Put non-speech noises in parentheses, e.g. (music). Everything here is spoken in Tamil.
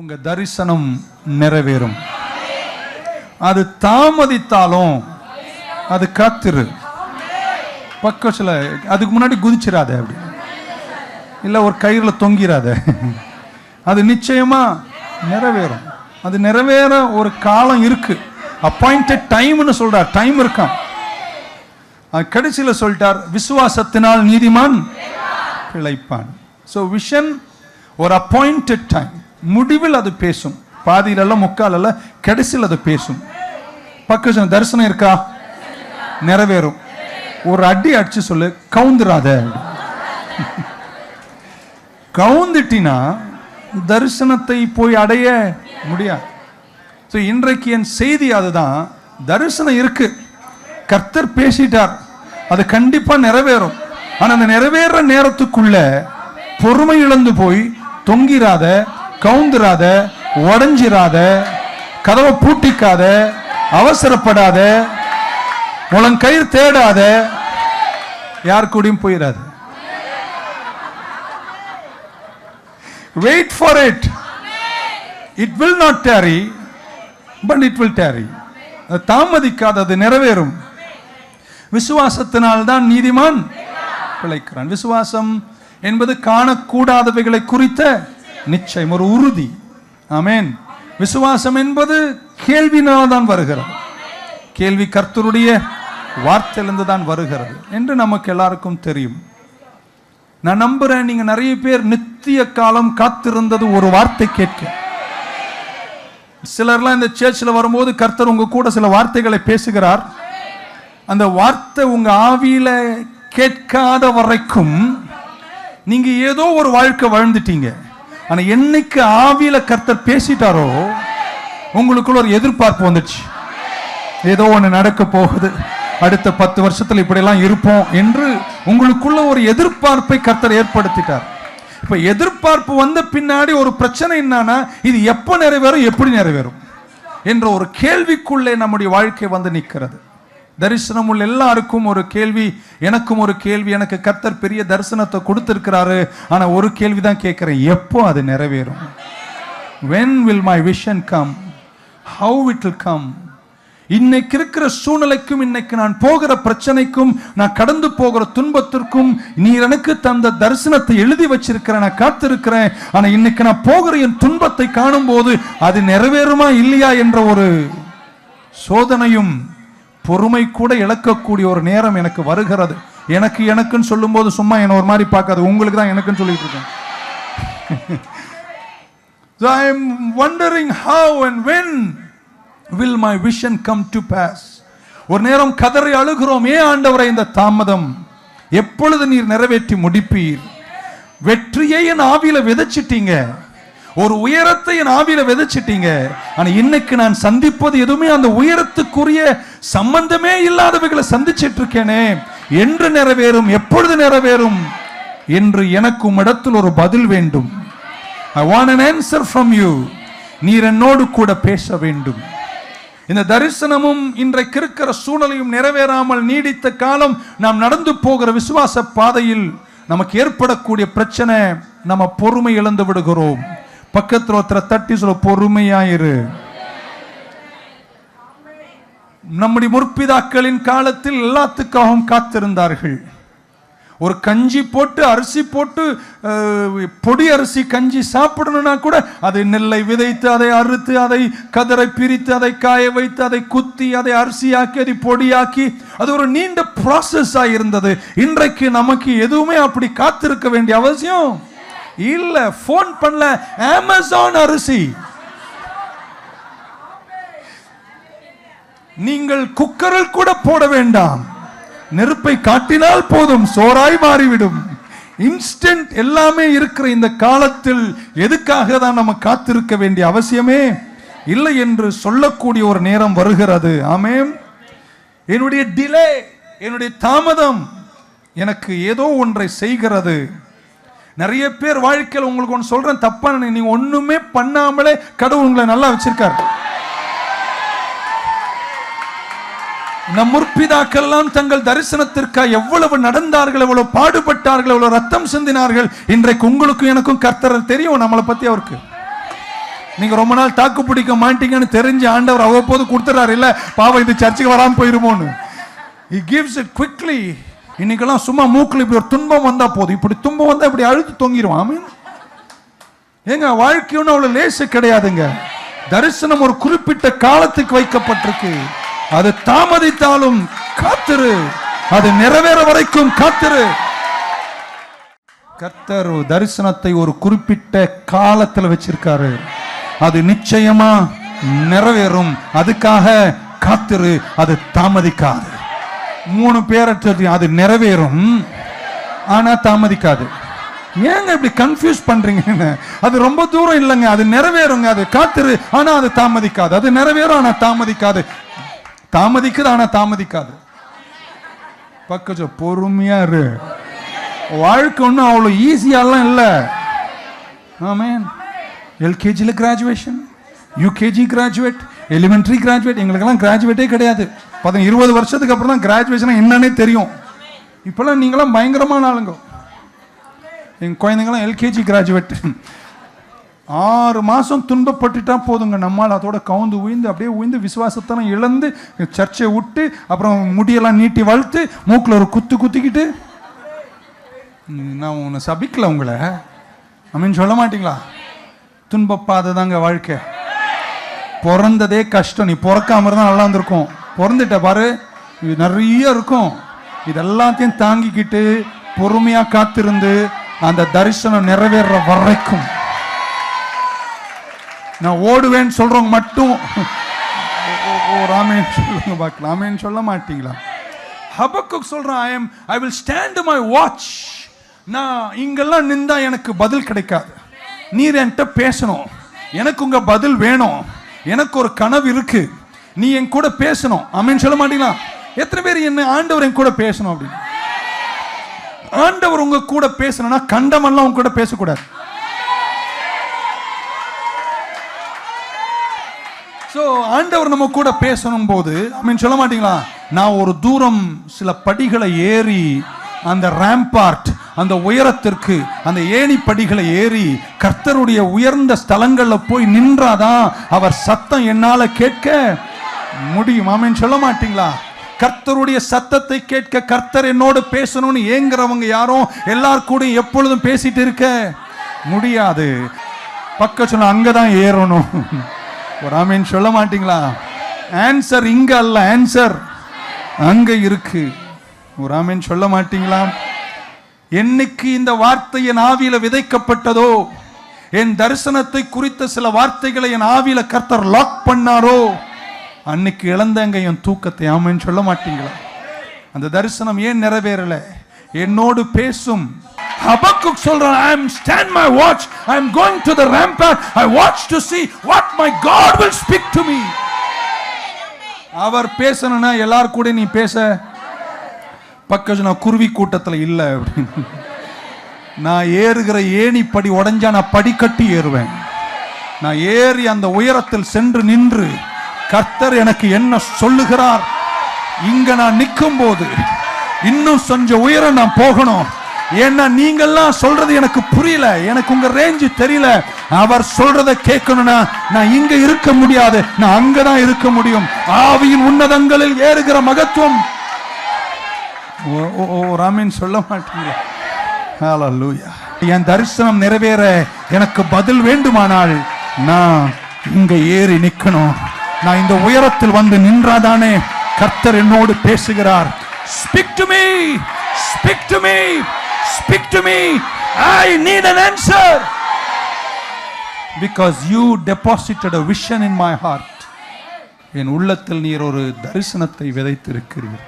உங்க தரிசனம் நிறைவேறும். அது தாமதித்தாலும் அது காத்திரு. பக்கம் சில அதுக்கு முன்னாடி குதிச்சிடாத அப்படி. இல்லை ஒரு கயிறுல தொங்கிடாத அது நிச்சயமா நிறைவேறும். அது நிறைவேற ஒரு காலம் இருக்கு. அப்பாயிண்டட் டைம்னு சொல்றார். டைம் இருக்கான் கடைசியில் சொல்லிட்டார் விசுவாசத்தினால் நீதிமான் பிழைப்பான். ஸோ விஷன் ஒரு அப்பாயிண்டட் டைம் முடிவில் அது பேசும். பாதியில எல்லாம் முக்கால் எல்லாம் கடைசியில் அது பேசும். பக்கம் தரிசனம் இருக்கா? நிறைவேறும். ஒரு அடி அடிச்சு சொல்லு கவுந்துராத கவுந்துட்டினா தரிசனத்தை போய் அடைய முடியாது. ஸோ இன்றைக்கு என் செய்தி அதுதான். தரிசனம் இருக்கு. கர்த்தர் பேசிட்டார். அது கண்டிப்பா நிறைவேறும். ஆனா அந்த நிறைவேற நேரத்துக்குள்ள பொறுமை இழந்து போய் தொங்கிராத கவுந்துராத உடஞ்சிராத கதவை பூட்டிக்காத அவசரப்படாத முழங்கயிர் தேடாத யார் கூடயும் போயிடாது wait for it it will not tarry but it will tarry தாமதிக்காத அது நிறைவேறும். விசுவாசத்தினால் தான் நீதிமான் பிழைக்கிறான். விசுவாசம் என்பது காணக்கூடாதவைகளை குறித்த நிச்சயம் ஒரு உறுதி. ஆமேன். விசுவாசம் என்பது கேள்வினால் தான் வருகிறது. கேள்வி கர்த்தருடைய வார்த்தையிலிருந்து தான் வருகிறது என்று நமக்கு எல்லாருக்கும் தெரியும். நான் நம்புறேன் நீங்க நிறைய பேர் நித்திய காலம் காத்திருந்தது ஒரு வார்த்தை கேட்க. சிலர்லாம் இந்த சேர்ச்சில் வரும்போது கர்த்தர் உங்க கூட சில வார்த்தைகளை பேசுகிறார். அந்த வார்த்தை உங்க ஆவியில கேட்காத வரைக்கும் நீங்க ஏதோ ஒரு வாழ்க்கை வாழ்ந்துட்டீங்க. ஆனா என்னைக்கு ஆவியில கர்த்தர் பேசிட்டாரோ உங்களுக்குள்ள ஒரு எதிர்பார்ப்பு வந்துச்சு ஏதோ ஒன்று நடக்க போகுது. அடுத்த பத்து வருஷத்துல இப்படியெல்லாம் இருப்போம் என்று உங்களுக்குள்ள ஒரு எதிர்பார்ப்பை கர்த்தர் ஏற்படுத்திட்டார். இப்ப எதிர்பார்ப்பு வந்த பின்னாடி ஒரு பிரச்சனை என்னன்னா இது எப்போ நிறைவேறும் எப்படி நிறைவேறும்? என்ற ஒரு கேள்விக்குள்ளே நம்முடைய வாழ்க்கை வந்து நிற்கிறது. தரிசனம் உள்ள எல்லாருக்கும் ஒரு கேள்வி எனக்கும் ஒரு கேள்வி எனக்கு கத்தர் பெரிய தரிசனத்தை கொடுத்திருக்கிறாரு. ஆனா ஒரு கேள்வி தான் கேட்கிறேன் எப்போ அது நிறைவேறும்? When will my vision come how it will come இன்னைக்கு இருக்கிற சூழ்நிலைக்கும் இன்னைக்கு நான் போகிற பிரச்சனைக்கும் நான் கடந்து போகிற துன்பத்திற்கும் நீ எனக்கு தந்த தரிசனத்தை எழுதி வச்சிருக்கிறேன் நான் காத்திருக்கிறேன். ஆனா இன்னைக்கு நான் போகிற என் துன்பத்தை காணும் போது அது நிறைவேறுமா இல்லையா என்ற ஒரு சோதனையும் பொறுமை கூட இழக்கக்கூடிய ஒரு நேரம் எனக்கு வருகிறது. எனக்கு எனக்குன்னு சொல்லும்போது சும்மா என்ன ஒரு மாதிரி பார்க்காது. உங்களுக்கு தான் எனக்குன்னு சொல்லிட்டு இருக்கேன். (laughs) So I am wondering how and when will my vision come to pass? ஒரு நேரம் கதறி அழுகிறோம். ஏன் ஆண்டவரை இந்த தாமதம்? எப்பொழுது நீர் நிறைவேற்றி முடிப்பீர்? வெற்றியை என் ஆவியில விதைச்சிட்டீங்க. ஒரு உயரத்தை என் ஆவியில விதைச்சிட்டீங்க. ஆனா இன்னைக்கு நான் சந்திப்பது எதுவுமே அந்த உயரத்துக்குரிய சம்பந்தமே இல்லாதவைகளை சந்திச்சிட்டு இருக்கேனே என்று நிறைவேறும் எப்பொழுது நிறைவேறும்? என்று எனக்கு இடத்தில் ஒரு பதில் வேண்டும். I want an answer from you நீர் என்னோடு கூட பேச வேண்டும். இந்த தரிசனமும் இன்றைக்கு இருக்கிற சூழலையும் நிறைவேறாமல் நீடித்த காலம் நாம் நடந்து போகிற விசுவாச பாதையில் நமக்கு ஏற்படக்கூடிய பிரச்சனை நம்ம பொறுமை இழந்து விடுகிறோம். பக்கத்தில் ஒருத்தரை தட்டி சொல்ல பொறுமையாயிரு. நம்முடைய முற்பிதாக்களின் காலத்தில் எல்லாத்துக்காகவும் காத்திருந்தார்கள். ஒரு கஞ்சி போட்டு அரிசி போட்டு பொடி அரிசி கஞ்சி சாப்பிடணும்னா கூட அதை நெல்லை விதைத்து அதை அறுத்து அதை கதரை பிரித்து அதை காய வைத்து அதை குத்தி அதை அரிசியாக்கி அதை பொடியாக்கி அது ஒரு நீண்ட ப்ராசஸ் இருந்தது. இன்றைக்கு நமக்கு எதுவுமே அப்படி காத்திருக்க வேண்டிய அவசியம். இல்லை ஃபோன் பண்ணல அமேசான் அரிசி. நீங்கள் குக்கரில் கூட போட வேண்டாம். நெருப்பை காட்டினால் போதும் சோறாய் மாறிவிடும். இன்ஸ்டன்ட் எல்லாமே இருக்கிற இந்த காலத்தில் எதுக்காக தான் நம்ம காத்திருக்க வேண்டிய அவசியமே இல்லை என்று சொல்லக்கூடிய ஒரு நேரம் வருகிறது. ஆமேம் என்னுடைய டிலே என்னுடைய தாமதம் எனக்கு ஏதோ ஒன்றை செய்கிறது. நிறைய பேர் வாழ்க்கையில் உங்களுக்கு ஒன்று சொல்கிறேன் தப்பான நீங்கள் ஒன்றுமே பண்ணாமலே கடவுள் உங்களை நல்லா வச்சிருக்காரு. நம் முற்பிதாக்கெல்லாம் தங்கள் தரிசனத்திற்காக எவ்வளவு நடந்தார்கள் எவ்வளவு பாடுபட்டார்கள் எவ்வளவு ரத்தம் சிந்தினார்கள் இன்றைக்கு உங்களுக்கும் எனக்கும் கர்த்தர் தெரியும் நம்மளை பத்தி அவருக்கு. நீங்க ரொம்ப நாள் தாக்கு பிடிக்க மாட்டீங்கன்னு தெரிஞ்சு ஆண்டவர் அவ்வப்போது கொடுத்துறாரு இல்ல பாவம் இது சர்ச்சுக்கு வராம போயிருமோன்னு. He gives it இன்னைக்கெல்லாம் சும்மா மூக்கில் இப்படி ஒரு துன்பம் வந்தா போதும். இப்படி துன்பம் வந்தா இப்படி அழுத்து தொங்கிடுவான் ஆமீன். ஏங்க வாழ்க்கை அவ்வளோ அவ்வளவு லேசு கிடையாதுங்க. தரிசனம் ஒரு குறிப்பிட்ட காலத்துக்கு வைக்கப்பட்டிருக்கு. அது தாமதித்தாலும் காத்திரு. அது நிறைவேற வரைக்கும் காத்திரு. கத்தர் தரிசனத்தை ஒரு குறிப்பிட்ட காலத்துல வச்சிருக்காரு. அது நிச்சயமா நிறைவேறும். அதுக்காக காத்திரு. அது தாமதிக்காது. மூணு பேரற்றது அது நிறைவேறும். ஆனா தாமதிக்காது. ஏங்க இப்படி கன்ஃபியூஸ் பண்றீங்க அது ரொம்ப தூரம் இல்லைங்க. அது நிறைவேறுங்க. அது காத்திரு. ஆனா அது தாமதிக்காது. அது நிறைவேறும் ஆனா தாமதிக்காது. தாமதிக்குது ஆனா தாமதிக்காது. பக்கச்ச பொறுமையா இரு. வாழ்க்கை ஒன்றும் அவ்வளோ ஈஸியாலாம் இல்லை. Amen எல்கேஜியில் graduation UKG graduate elementary graduate எங்களுக்கெல்லாம் கிராஜுவேட்டே கிடையாது. பார்த்து இருபது வருஷத்துக்கு அப்புறம் தான் கிராஜுவேஷனாக என்னன்னே தெரியும். இப்போல்லாம் நீங்களாம் பயங்கரமான ஆளுங்க. எங்கள் குழந்தைங்களாம் எல்கேஜி கிராஜுவேட் ஆறு மாதம் துன்பப்பட்டுட்டா போதுங்க. நம்மால் அதோட கவுந்து உயிந்து அப்படியே உயிந்து விசுவாசத்தெல்லாம் இழந்து சர்ச்சை விட்டு அப்புறம் முடியெல்லாம் நீட்டி வளர்த்து மூக்கில் ஒரு குத்து குத்திக்கிட்டு. நான் உன்னை சபிக்கல உங்களை. அப்படின்னு சொல்ல மாட்டிங்களா? துன்பப்பாததாங்க வாழ்க்கை. பிறந்ததே கஷ்டம். நீ பிறக்காம இருந்தா நல்லா இருந்திருக்கும். பிறந்துட்ட பாரு இது நிறைய இருக்கும். இதெல்லாத்தையும் தாங்கிக்கிட்டு பொறுமையா காத்திருந்து அந்த தரிசனம் நிறைவேற வரைக்கும். நான் ஓடுவேன்னு சொல்றவங்க மட்டும். ஓ- ராமேன் சொல்லுங்க பார்க்கலாம் ராமேன் சொல்ல மாட்டீங்களா? ஹபக்குக் சொல்கிறேன் I am I will stand my watch நான் இங்கெல்லாம் நின்றா எனக்கு பதில் கிடைக்காது. நீர் என்கிட்ட பேசணும். எனக்கு உங்க பதில் வேணும். எனக்கு ஒரு கனவு இருக்கு. நீ என் கூட பேசணும். அமீன் சொல்ல மாட்டீங்களா? எத்தனை பேர் என்ன ஆண்டவர் என் கூட பேசணும் அப்படின்னு ஆண்டவர் உங்க கூட பேசணும்னா கண்டமெல்லாம் உங்க கூட பேசக்கூடாது. ஸோ ஆண்டவர் நம்ம கூட பேசணும் போது அப்படின்னு சொல்ல மாட்டீங்களா? நான் ஒரு தூரம் சில படிகளை ஏறி அந்த ரேம்பார்ட் அந்த உயரத்திற்கு அந்த ஏணி படிகளை ஏறி கர்த்தருடைய உயர்ந்த ஸ்தலங்களில் போய் நின்றாதான் அவர் சத்தம் என்னால் கேட்க முடியும். ஆமீன். சொல்ல மாட்டீங்களா? கர்த்தருடைய சத்தத்தை கேட்க கர்த்தர் என்னோடு பேசணும்னு ஏங்குறவங்க யாரும் எல்லார் கூடயும் எப்பொழுதும் பேசிட்டு இருக்க முடியாது. பக்க சொன்ன அங்கதான் ஏறணும். ஒரு ஆமீன். சொல்ல மாட்டீங்களா? ஆன்சர் இங்க அல்ல. ஆன்சர் அங்க இருக்கு. ஒரு ஆமீன். சொல்ல மாட்டீங்களா? என்னைக்கு இந்த வார்த்தை என் ஆவியில விதைக்கப்பட்டதோ என் தரிசனத்தை குறித்த சில வார்த்தைகளை என் ஆவியில கர்த்தர் லாக் பண்ணாரோ அன்னைக்கு இழந்தங்க என் தூக்கத்தை. ஆமேன்னு சொல்ல மாட்டீங்களா? அந்த தரிசனம் ஏன் நிறைவேறல? என்னோடு பேசும் ஹபக்குக் சொல்றான் I am stand my watch I am going to the rampart. I watch to see what my god will speak to me. அவர் பேசணும்னா எல்லார் கூட நீ பேச. பக்கத்து நான் குருவி கூட்டத்தில் இல்லை. அப்படின்னு நான் ஏறுகிற ஏணிப்படி உடஞ்சா நான் படிக்கட்டி ஏறுவேன். நான் ஏறி அந்த உயரத்தில் சென்று நின்று கர்த்தர் எனக்கு என்ன சொல்லுகிறார்? இங்க நான் நிற்கும் போது இன்னும் கொஞ்சம் உயரம் நான் போகணும். ஏன்னா நீங்கெல்லாம் சொல்றது எனக்கு புரியல. எனக்கு உங்க ரேஞ்சு தெரியல. அவர் சொல்றத கேட்கணும்னா நான் இங்க இருக்க முடியாது. நான் அங்கதான் இருக்க முடியும். ஆவியின் உன்னதங்களில் ஏறுகிற மகத்துவம் ஓ ஓ, ஓ ராமின் சொல்ல மாட்டீங்க என் தரிசனம் நிறைவேற எனக்கு பதில் வேண்டுமானால் நான் இங்க ஏறி நிக்கணும் நான் இந்த உயரத்தில் வந்து நின்றாதானே கர்த்தர் என்னோடு பேசுகிறார். Speak to me speak to me speak to me I need an answer. Because you deposited a vision in my heart. என் உள்ளத்தில் நீர் ஒரு தரிசனத்தை விதைத்திருக்கிறீர்.